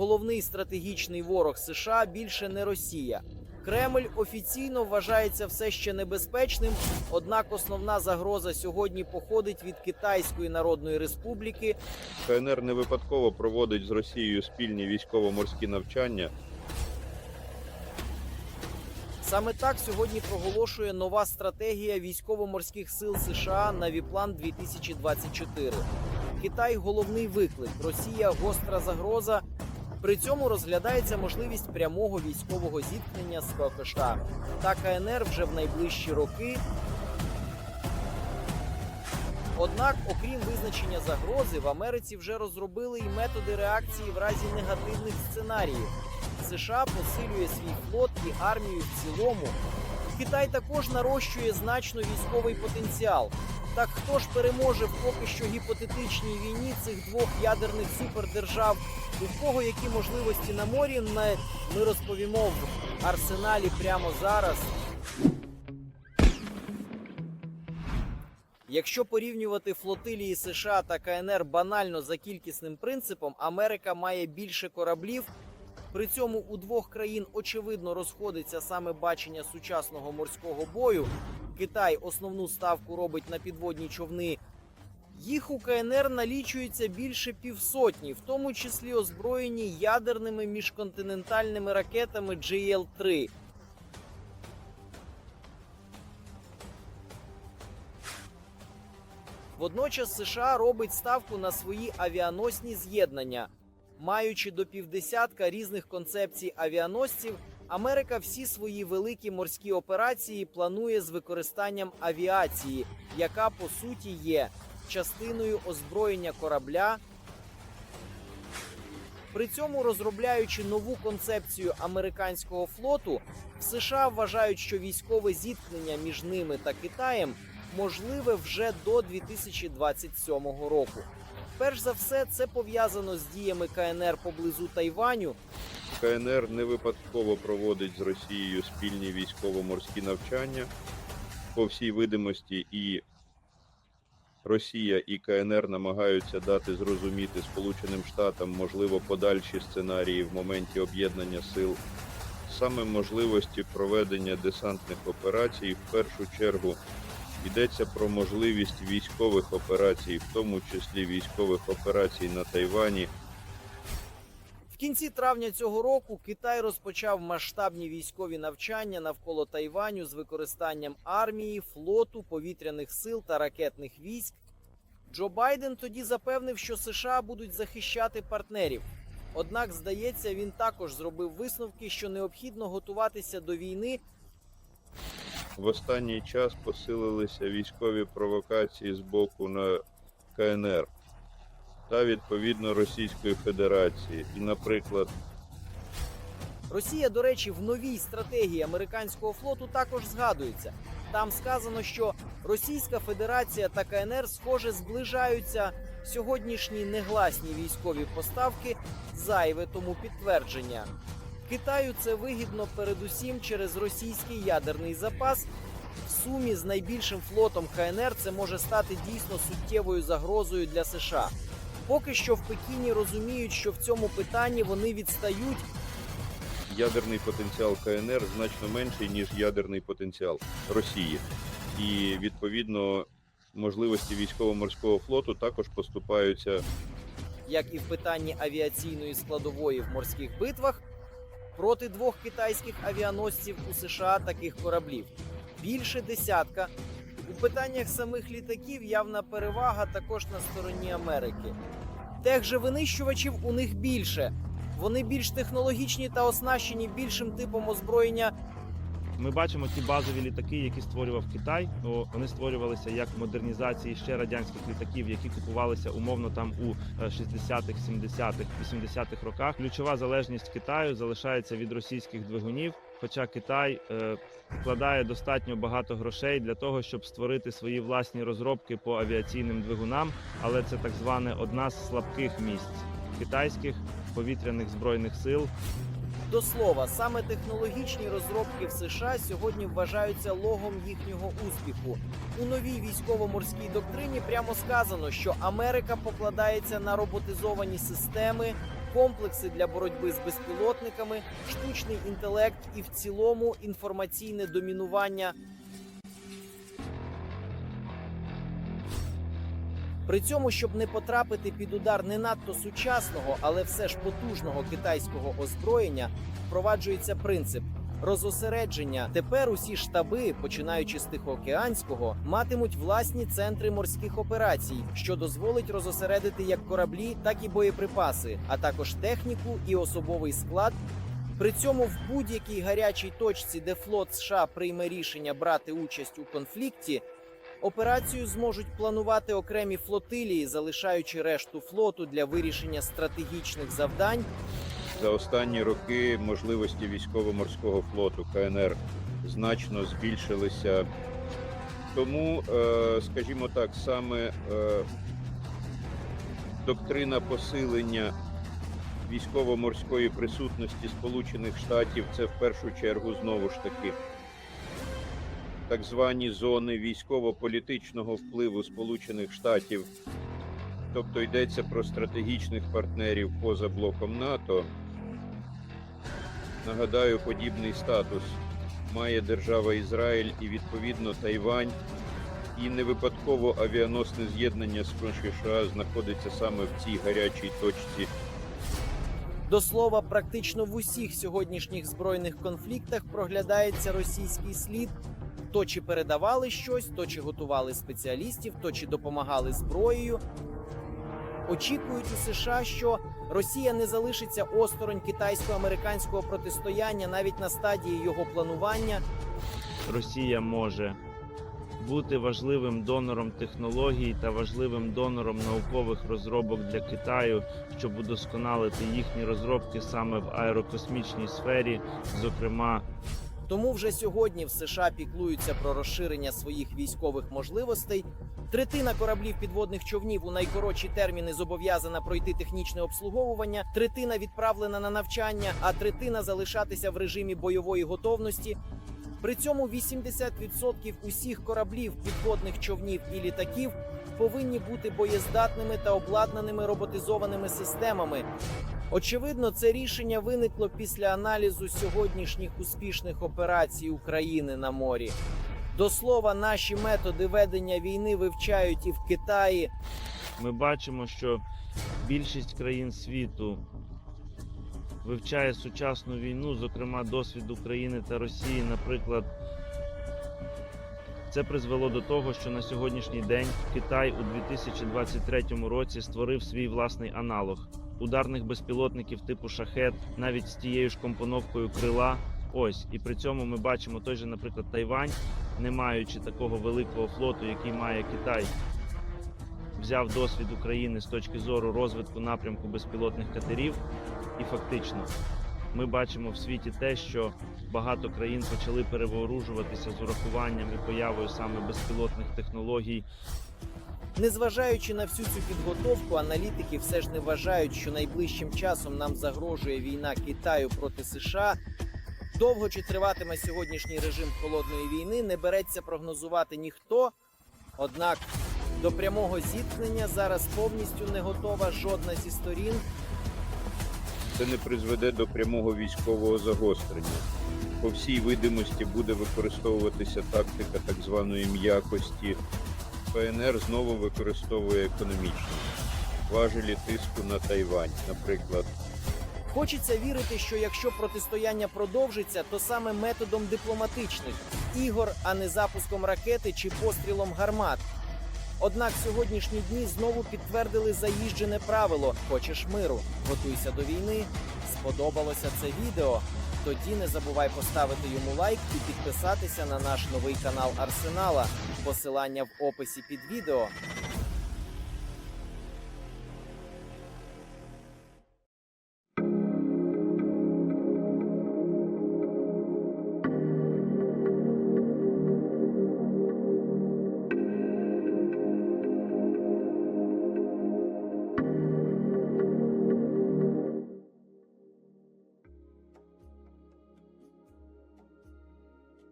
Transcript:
головний стратегічний ворог США більше не Росія. Кремль офіційно вважається все ще небезпечним, однак основна загроза сьогодні походить від Китайської Народної Республіки, КНР не випадково проводить з Росією спільні військово-морські навчання. Саме так сьогодні проголошує нова стратегія військово-морських сил США Навіплан 2024. Китай головний виклик, Росія гостра загроза. При цьому розглядається можливість прямого військового зіткнення з ККШ та КНР вже в найближчі роки. Однак, окрім визначення загрози, в Америці вже розробили і методи реакції в разі негативних сценаріїв. США посилює свій флот і армію в цілому. Китай також нарощує значно військовий потенціал. Так хто ж переможе в поки що гіпотетичній війні цих двох ядерних супердержав? У кого які можливості на морі? Не ми розповімо в арсеналі прямо зараз. Якщо порівнювати флотилії США та КНР банально за кількісним принципом, Америка має більше кораблів. При цьому у двох країн очевидно розходиться саме бачення сучасного морського бою. Китай основну ставку робить на підводні човни. Їх у КНР налічується більше півсотні, в тому числі озброєні ядерними міжконтинентальними ракетами JL-3. Водночас США робить ставку на свої авіаносні з'єднання. Маючи до півдесятка різних концепцій авіаносців, Америка всі свої великі морські операції планує з використанням авіації, яка по суті є частиною озброєння корабля. При цьому розробляючи нову концепцію американського флоту, в США вважають, що військове зіткнення між ними та Китаєм можливе вже до 2027 року. Перш за все, це пов'язано з діями КНР поблизу Тайваню. КНР не випадково проводить з Росією спільні військово-морські навчання. По всій видимості, і Росія і КНР намагаються дати зрозуміти Сполученим Штатам, можливо, подальші сценарії в моменті об'єднання сил. Саме можливості проведення десантних операцій в першу чергу йдеться про можливість військових операцій, в тому числі військових операцій на Тайвані, В кінці травня цього року Китай розпочав масштабні військові навчання навколо Тайваню з використанням армії, флоту, повітряних сил та ракетних військ. Джо Байден тоді запевнив, що США будуть захищати партнерів. Однак, здається, він також зробив висновки, що необхідно готуватися до війни В останній час посилилися військові провокації з боку на КНР та відповідно Російської Федерації. І, наприклад, Росія, до речі, в новій стратегії американського флоту також згадується. Там сказано, що Російська Федерація та КНР схоже зближаються. Сьогоднішні негласні військові поставки зайве тому підтвердження. Китаю це вигідно передусім через російський ядерний запас. В сумі з найбільшим флотом КНР це може стати дійсно суттєвою загрозою для США. Поки що в Пекіні розуміють, що в цьому питанні вони відстають ядерний потенціал КНР значно менший, ніж ядерний потенціал Росії. І відповідно можливості військово-морського флоту також поступаються як і в питанні авіаційної складової в морських битвах, проти двох китайських авіаносців у США таких кораблів більше десятка. У питаннях самих літаків явна перевага також на стороні Америки. Тех же винищувачів у них більше. Вони більш технологічні та оснащені більшим типом озброєння Ми бачимо ті базові літаки, які створював Китай. Вони створювалися як модернізації ще радянських літаків, які купувалися умовно там у е, 60-х, 70-х, 80-х роках. Ключова залежність Китаю залишається від російських двигунів. Хоча Китай е, вкладає достатньо багато грошей для того, щоб створити свої власні розробки по авіаційним двигунам, але це так зване одна з слабких місць китайських повітряних збройних сил. До слова, саме технологічні розробки в США сьогодні вважаються логом їхнього успіху. У новій військово-морській доктрині прямо сказано, що Америка покладається на роботизовані системи, комплекси для боротьби з безпілотниками, штучний інтелект і в цілому інформаційне домінування. При цьому, щоб не потрапити під удар не надто сучасного, але все ж потужного китайського озброєння, впроваджується принцип розосередження. Тепер усі штаби, починаючи з Тихоокеанського, матимуть власні центри морських операцій, що дозволить розосередити як кораблі, так і боєприпаси, а також техніку і особовий склад. При цьому в будь-якій гарячій точці, де флот США прийме рішення брати участь у конфлікті, операцію зможуть планувати окремі флотилії, залишаючи решту флоту для вирішення стратегічних завдань За останні роки можливості військово-морського флоту КНР значно збільшилися. Тому, е, скажімо так, саме е, доктрина посилення військово-морської присутності Сполучених Штатів це в першу чергу знову ж таки так звані зони військово-політичного впливу Сполучених Штатів. Тобто йдеться про стратегічних партнерів поза блоком НАТО. Нагадаю, подібний статус має держава Ізраїль і відповідно Тайвань. І не випадково авіаносне з'єднання з США знаходиться саме в цій гарячій точці. До слова, практично в усіх сьогоднішніх збройних конфліктах проглядається російський слід. То чи передавали щось, то чи готували спеціалістів, то чи допомагали зброєю. Очікують у США, що Росія не залишиться осторонь китайсько-американського протистояння навіть на стадії його планування. Росія може бути важливим донором технологій та важливим донором наукових розробок для Китаю, щоб удосконалити їхні розробки саме в аерокосмічній сфері, зокрема Тому вже сьогодні в США піклуються про розширення своїх військових можливостей. Третина кораблів підводних човнів у найкоротші терміни зобов'язана пройти технічне обслуговування. Третина відправлена на навчання, а третина залишатися в режимі бойової готовності. При цьому 80% усіх кораблів, підводних човнів і літаків повинні бути боєздатними та обладнаними роботизованими системами. Очевидно, це рішення виникло після аналізу сьогоднішніх успішних операцій України на морі. До слова, наші методи ведення війни вивчають і в Китаї. ми бачимо, що більшість країн світу вивчає сучасну війну, зокрема досвід України та Росії, наприклад. Це призвело до того, що на сьогоднішній день Китай у 2023 році створив свій власний аналог ударних безпілотників типу шахет, навіть з тією ж компоновкою крила. Ось і при цьому ми бачимо той же, наприклад, Тайвань, не маючи такого великого флоту, який має Китай, взяв досвід України з точки зору розвитку напрямку безпілотних катерів, і фактично ми бачимо в світі те, що багато країн почали перевооружуватися з урахуванням і появою саме безпілотних технологій. Незважаючи на всю цю підготовку, аналітики все ж не вважають, що найближчим часом нам загрожує війна Китаю проти США. Довго чи триватиме сьогоднішній режим холодної війни, не береться прогнозувати ніхто. Однак до прямого зіткнення зараз повністю не готова жодна зі сторін. Це не призведе до прямого військового загострення. По всій видимості буде використовуватися тактика так званої м'якості. ПНР знову використовує економічні важелі тиску на Тайвань, наприклад. Хочеться вірити, що якщо протистояння продовжиться, то саме методом дипломатичних ігор, а не запуском ракети чи пострілом гармат. Однак сьогоднішні дні знову підтвердили заїжджене правило: хочеш миру, готуйся до війни. Сподобалося це відео? Тоді не забувай поставити йому лайк і підписатися на наш новий канал Арсенала. Посилання в описі під відео.